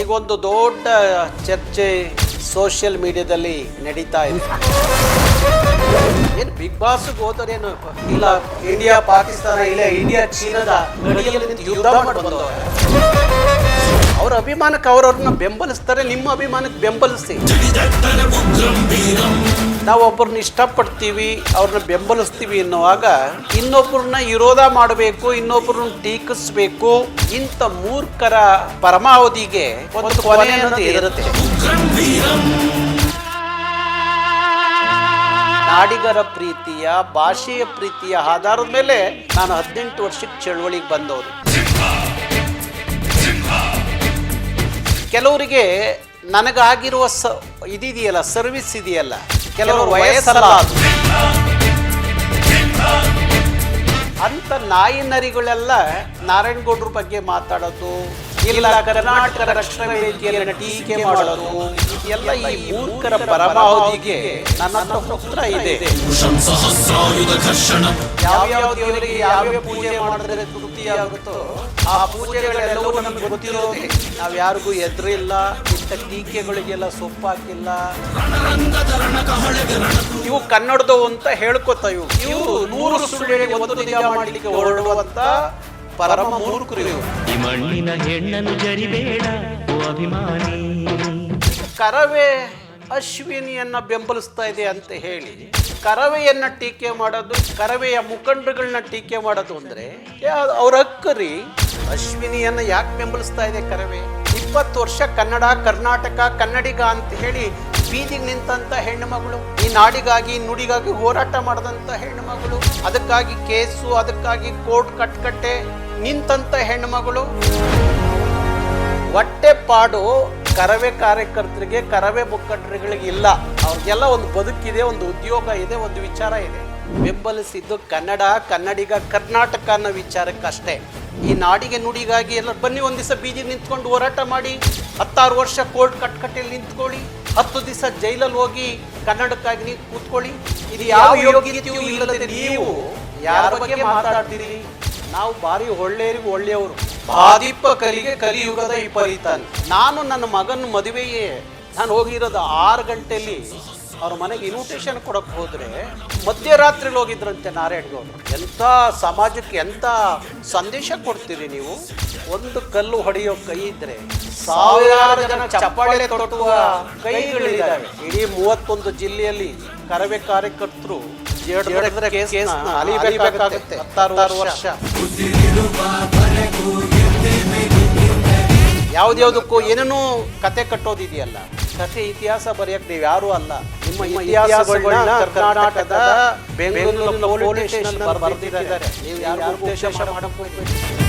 ಈಗ ಒಂದು ದೊಡ್ಡ ಚರ್ಚೆ ಸೋಷಿಯಲ್ ಮೀಡಿಯಾದಲ್ಲಿ ನಡೀತಾ ಇದೆ. ಏನು ಬಿಗ್ ಬಾಸ್ ಹೋದರೇನು ಇಲ್ಲ ಇಂಡಿಯಾ ಪಾಕಿಸ್ತಾನ ಇಲ್ಲ ಇಂಡಿಯಾ ಚೀನಾದ ಗಡಿಯಲ್ಲಿ ಯುದ್ಧ ಮಾಡಿ ಅವ್ರ ಅಭಿಮಾನಕ್ಕೆ ಅವ್ರವ್ರನ್ನ ಬೆಂಬಲಿಸ್ತಾರೆ ನಿಮ್ಮ ಅಭಿಮಾನಕ್ಕೆ ಬೆಂಬಲಿಸಿ. ನಾವು ಒಬ್ಬರನ್ನ ಇಷ್ಟಪಡ್ತೀವಿ ಅವ್ರನ್ನ ಬೆಂಬಲಿಸ್ತೀವಿ ಎನ್ನುವಾಗ ಇನ್ನೊಬ್ಬರನ್ನ ವಿರೋಧ ಮಾಡಬೇಕು ಇನ್ನೊಬ್ಬರನ್ನ ಟೀಕಿಸ್ಬೇಕು ಇಂಥ ಮೂರ್ಖರ ಪರಮಾವಧಿಗೆ ಒಂದು ಕೊನೆ ಅನ್ನೋದು ಇರುತ್ತೆ ನಾಡಿಗರ ಪ್ರೀತಿಯ ಭಾಷೆಯ ಪ್ರೀತಿಯ ಆಧಾರದ ಮೇಲೆ ನಾನು ಹದಿನೆಂಟು ವರ್ಷಕ್ಕೆ ಚಳುವಳಿಗೆ ಬಂದವರು ಕೆಲವರಿಗೆ ನನಗಾಗಿರುವ ಸ ಇದಿದೆಯಲ್ಲ ಸರ್ವಿಸ್ ಇದೆಯಲ್ಲ ಕೆಲವರು ವಯಸ್ಸಲ್ಲ. ಅಂತ ನಾಯಿ ನರಿಗಳೆಲ್ಲ ನಾರಾಯಣಗೌಡ್ರ ಬಗ್ಗೆ ಮಾತಾಡೋದು ಇಲ್ಲ ಕರ್ನಾಟಕ ರಕ್ಷಣಾ ವೇದಿಕೆಯನ್ನು ಟೀಕೆ ಮಾಡೋದು. ಎಲ್ಲ ಈ ಮೂರ್ಖರ ಪರಮಾವಧಿಗೆ ನನ್ನ ಉತ್ತರ ಇದೆ. ಯಾವ್ಯಾವ ದೇವರಿಗೆ ಯಾವ್ಯಾವ ಪೂಜೆ ಮಾಡಿದ್ರೆ ತೃಪ್ತಿಯಾಗುತ್ತೋ ಆ ಪೂಜೆಗಳೆಲ್ಲವೂ ನಮಗೆ ಗೊತ್ತಿರೋದು. ನಾವು ಯಾರಿಗೂ ಎದುರಿಲ್ಲ ಇಂಥ ಟೀಕೆಗಳಿಗೆಲ್ಲ ಸೊಪ್ಪಾಕಿಲ್ಲ. ಇವು ಕನ್ನಡದವು ಅಂತ ಹೇಳ್ಕೊತ ಇವು. ಇವು ನೂರು ಸುಳ್ಳು ಒಂದು ಮಾಡಲಿಕ್ಕೆ ಹೊರಡುವಂತ ಪರಮ ಮೂರ್ಖರು. ಈ ಮಣ್ಣಿನ ಹೆಣ್ಣನ್ನು ಜರಿಬೇಡ ಓ ಅಭಿಮಾನಿ. ಕರವೇ ಅಶ್ವಿನಿಯನ್ನ ಬೆಂಬಲಿಸ್ತಾ ಇದೆ ಅಂತ ಹೇಳಿ ಕರವೆಯನ್ನ ಟೀಕೆ ಮಾಡೋದು ಕರವೆಯ ಮುಖಂಡಗಳನ್ನ ಟೀಕೆ ಮಾಡೋದು ಅಂದ್ರೆ ಯಾ- ಅವ್ರ ಹಕ್ಕರಿ ಅಶ್ವಿನಿಯನ್ನ ಯಾಕೆ ಬೆಂಬಲಿಸ್ತಾ ಇದೆ ಕರವೇ? ಇಪ್ಪತ್ತು ವರ್ಷ ಕನ್ನಡ ಕರ್ನಾಟಕ ಕನ್ನಡಿಗ ಅಂತ ಹೇಳಿ ಬೀದಿಗೆ ನಿಂತಂತ ಹೆಣ್ಣು ಮಗಳು ಈ ನಾಡಿಗಾಗಿ ನುಡಿಗಾಗಿ ಹೋರಾಟ ಮಾಡಿದಂತ ಹೆಣ್ಣು ಮಗಳು. ಅದಕ್ಕಾಗಿ ಕೇಸು ಅದಕ್ಕಾಗಿ ಕೋರ್ಟ್ ಕಟ್ಕಟ್ಟೆ ನಿಂತಂತ ಹೆಣ್ಮಗಳು ಹೊಟ್ಟೆ ಪಾಡು ಕರವೇ ಕಾರ್ಯಕರ್ತರಿಗೆ, ಕರವೇ ಮುಖಂಡರುಗಳಿಗೆ ಇಲ್ಲ. ಅವ್ರಿಗೆಲ್ಲ ಒಂದು ಬದುಕಿದೆ, ಒಂದು ಉದ್ಯೋಗ ಇದೆ, ಒಂದು ವಿಚಾರ ಇದೆ. ಬೆಂಬಲಿಸಿದ್ದು ಕನ್ನಡ, ಕನ್ನಡಿಗ, ಕರ್ನಾಟಕ ಅನ್ನೋ ವಿಚಾರಕ್ಕಷ್ಟೇ. ಈ ನಾಡಿಗೆ ನುಡಿಗಾಗಿ ಎಲ್ಲ ಬನ್ನಿ ಒಂದು ದಿವಸ ಬೀದಿ ನಿಂತ್ಕೊಂಡು ಹೋರಾಟ ಮಾಡಿ, ಹತ್ತಾರು ವರ್ಷ ಕೋರ್ಟ್ ಕಟ್ಕಟ್ಟೆಯಲ್ಲಿ ನಿಂತ್ಕೊಳ್ಳಿ, ಹತ್ತು ದಿವಸ ಜೈಲಲ್ಲಿ ಹೋಗಿ ಕನ್ನಡಕ್ಕಾಗಿ ನೀವು ಕೂತ್ಕೊಳ್ಳಿ. ಇದು ಯಾವ ಯೋಗ್ಯತೆಯೂ ಇಲ್ಲದೆ ನೀವು ಯಾರ ಬಗ್ಗೆ ಮಾತಾಡ್ತೀರಿ? ನಾವು ಬಾರಿ ಒಳ್ಳೆಯರಿಗೂ ಒಳ್ಳೆಯವರು. ಬಾದಿಪ್ಪ ಕಲಿಗೆ ಕಲಿಯುಗದ ವಿಪರೀತಾನೆ. ನಾನು ನನ್ನ ಮಗನ ಮದುವೆಯೇ, ನಾನು ಹೋಗಿರೋದು ಆರು ಗಂಟೆಯಲ್ಲಿ. ಅವ್ರ ಮನೆಗೆ ಇನ್ವಿಟೇಷನ್ ಕೊಡಕ್ಕೆ ಹೋದರೆ ಮಧ್ಯರಾತ್ರಿಲಿ ಹೋಗಿದ್ರಂತೆ ನಾರಾಯಣಗೌಡರು. ಎಂಥ ಸಮಾಜಕ್ಕೆ ಎಂಥ ಸಂದೇಶ ಕೊಡ್ತೀರಿ ನೀವು? ಒಂದು ಕಲ್ಲು ಹೊಡೆಯೋ ಕೈ ಇದ್ರೆ ಸಾವಿರಾರು ಜನ ಚಪ್ಪಾಳೆ ತೊಟ್ಟುವ ಕೈಗಳಿದ್ದಾರೆ ಇಡೀ ಮೂವತ್ತೊಂದು ಜಿಲ್ಲೆಯಲ್ಲಿ ಕರವೇ ಕಾರ್ಯಕರ್ತರು ಜೇಡಿದ್ರೆ ಕೇಸ್ನ ಅಲಿಬೇಕಾಗುತ್ತೆ. ಹತ್ತಾರು ವರ್ಷ. ಯಾವ್ದ್ಯಾವ್ದಕ್ಕೂ ಏನೇನೋ ಕತೆ ಕಟ್ಟೋದಿದೆಯಲ್ಲ. ಕತೆ ಇತಿಹಾಸ ಬರೆಯಕ್ ನೀವು ಯಾರು ಅಲ್ಲ. ನಿಮ್ಮ ಇತಿಹಾಸಗಳನ್ನ ಕರ್ನಾಟಕದ ಬೆಂಗಳೂರಿನ ಪೊಲೀಸ್ ಸ್ಟೇಷನ್ ಬರೆದಿದ್ದಾರೆ. ನೀವು ಯಾರು ಉದ್ದೇಶ ಹೋಗ್ಬೇಡಿ.